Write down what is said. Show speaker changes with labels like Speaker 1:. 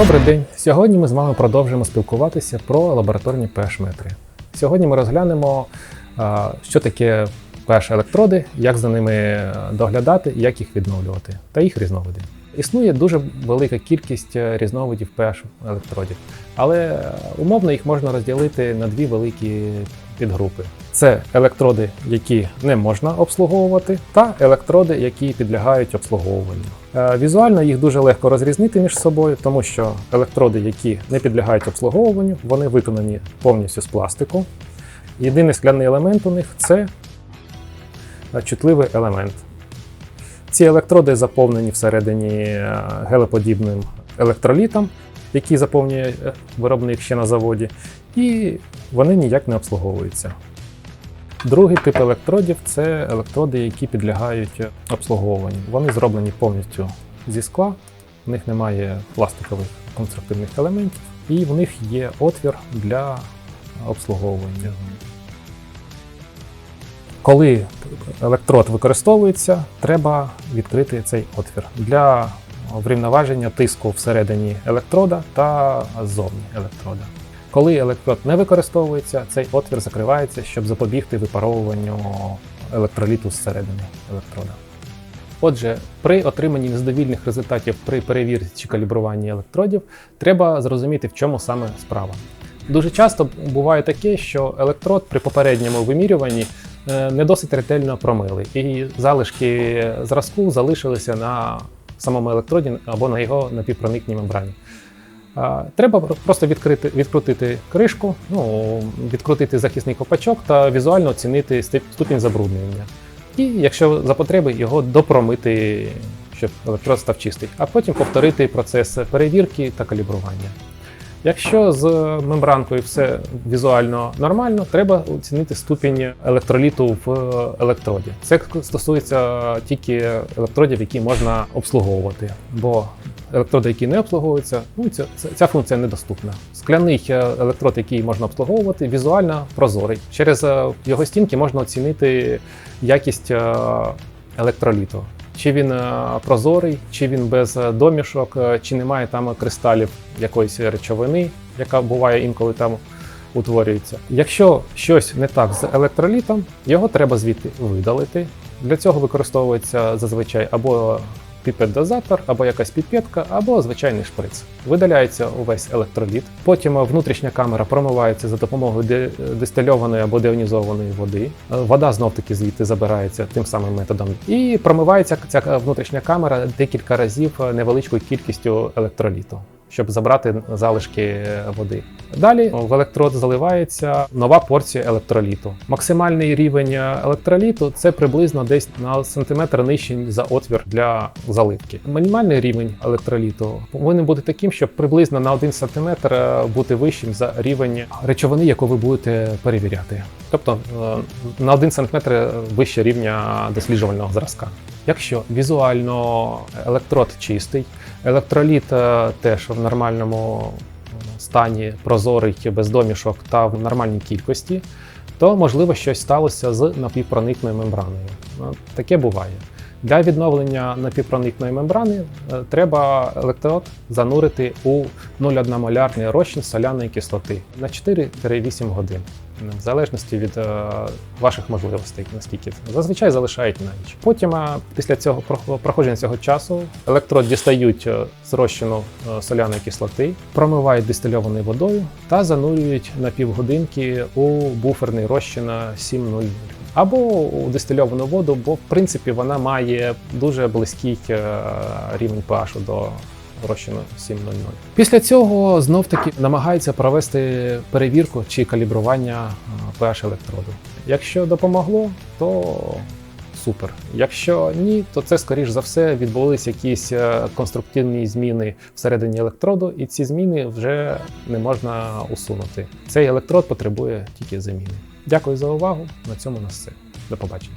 Speaker 1: Добрий день! Сьогодні ми з вами продовжимо спілкуватися про лабораторні pH-метри. Сьогодні ми розглянемо, що таке pH-електроди, як за ними доглядати, як їх відновлювати та їх різновиди. Існує дуже велика кількість е, різновидів pH-електродів, але е, умовно їх можна розділити на дві великі підгрупи. Це електроди, які не можна обслуговувати, та електроди, які підлягають обслуговуванню. Е, Візуально їх дуже легко розрізнити між собою, тому що електроди, які не підлягають обслуговуванню, вони виконані повністю з пластику. Єдиний скляний елемент у них це е, чутливий елемент. Ці електроди заповнені всередині е, гелеподібним електролітом, який заповнює е, виробник ще на заводі, і вони ніяк не обслуговуються. Другий тип електродів це електроди, які підлягають обслуговуванню. Вони зроблені повністю зі скла, в них немає пластикових конструктивних елементів, і в них є отвір для обслуговування. Коли електрод використовується, треба відкрити цей отвір для врівноваження тиску всередині електрода та ззовні електрода. Коли електрод не використовується, цей отвір закривається, щоб запобігти випаровуванню електроліту зсередини електрода. Отже, при отриманні незадовільних результатів при перевірці чи калібруванні електродів треба зрозуміти, в чому саме справа. Дуже часто буває таке, що електрод при попередньому вимірюванні е, не досить ретельно промили, і залишки зразку залишилися на самому електроді або на його напівпроникній мембрані. Треба просто відкрити, відкрутити кришку, ну, відкрутити захисний копачок та візуально оцінити ступінь забруднення. І, якщо за потреби, його допромити, щоб електрод став чистий, а потім повторити процес перевірки та калібрування. Якщо з мембранкою все візуально нормально, треба оцінити ступінь електроліту в електроді. Це стосується тільки електродів, які можна обслуговувати, бо електроди, які не обслуговуються, ну ця, ця, функція недоступна. Скляний е, електрод, який можна обслуговувати, візуально прозорий. Через е, його стінки можна оцінити якість е, електроліту. Чи він е, прозорий, чи він без е, домішок, е, чи немає там кристалів якоїсь речовини, яка буває інколи там утворюється. Якщо щось не так з електролітом, його треба звідти видалити. Для цього використовується зазвичай або піпет-дозатор, або якась піпетка, або звичайний шприц. Видаляється увесь електроліт. Потім внутрішня камера промивається за допомогою дистильованої або деонізованої води. Вода знов таки звідти забирається тим самим методом. І промивається ця внутрішня камера декілька разів невеличкою кількістю електроліту. Щоб забрати залишки е, води. Далі в електрод заливається нова порція електроліту. Максимальний рівень е, електроліту це приблизно десь на сантиметр нижче за отвір для заливки. Мінімальний рівень електроліту повинен бути таким, щоб приблизно на 1 сантиметр е, бути вищим за рівень речовини, яку ви будете перевіряти. Тобто е, на 1 сантиметр вище рівня досліджувального зразка. Якщо візуально електрод чистий, електроліт е, теж в нормальному стані прозорий, без домішок та в нормальній кількості, то можливо щось сталося з напівпроникною мембраною. Ну, Таке буває. Для відновлення напівпроникної мембрани е, треба електрод занурити у 0,1 молярний розчин соляної кислоти на 4-8 годин, в залежності від е, ваших можливостей, наскільки зазвичай залишають на ніч. Потім, е, після цього прох- проходження цього часу, електрод дістають е, з розчину е, соляної кислоти, промивають дистильованою водою та занурюють на півгодинки у буферний розчин 7.0 або у дистильовану воду, бо в принципі вона має дуже близький рівень pH до розчину 7.00. Після цього знов таки намагаються провести перевірку чи калібрування е, pH електроду. Якщо допомогло, то супер. Якщо ні, то це скоріш за все відбулись якісь е, конструктивні зміни всередині електроду, і ці зміни вже не можна усунути. Цей електрод потребує тільки заміни. Дякую за увагу. На цьому у нас все. До побачення.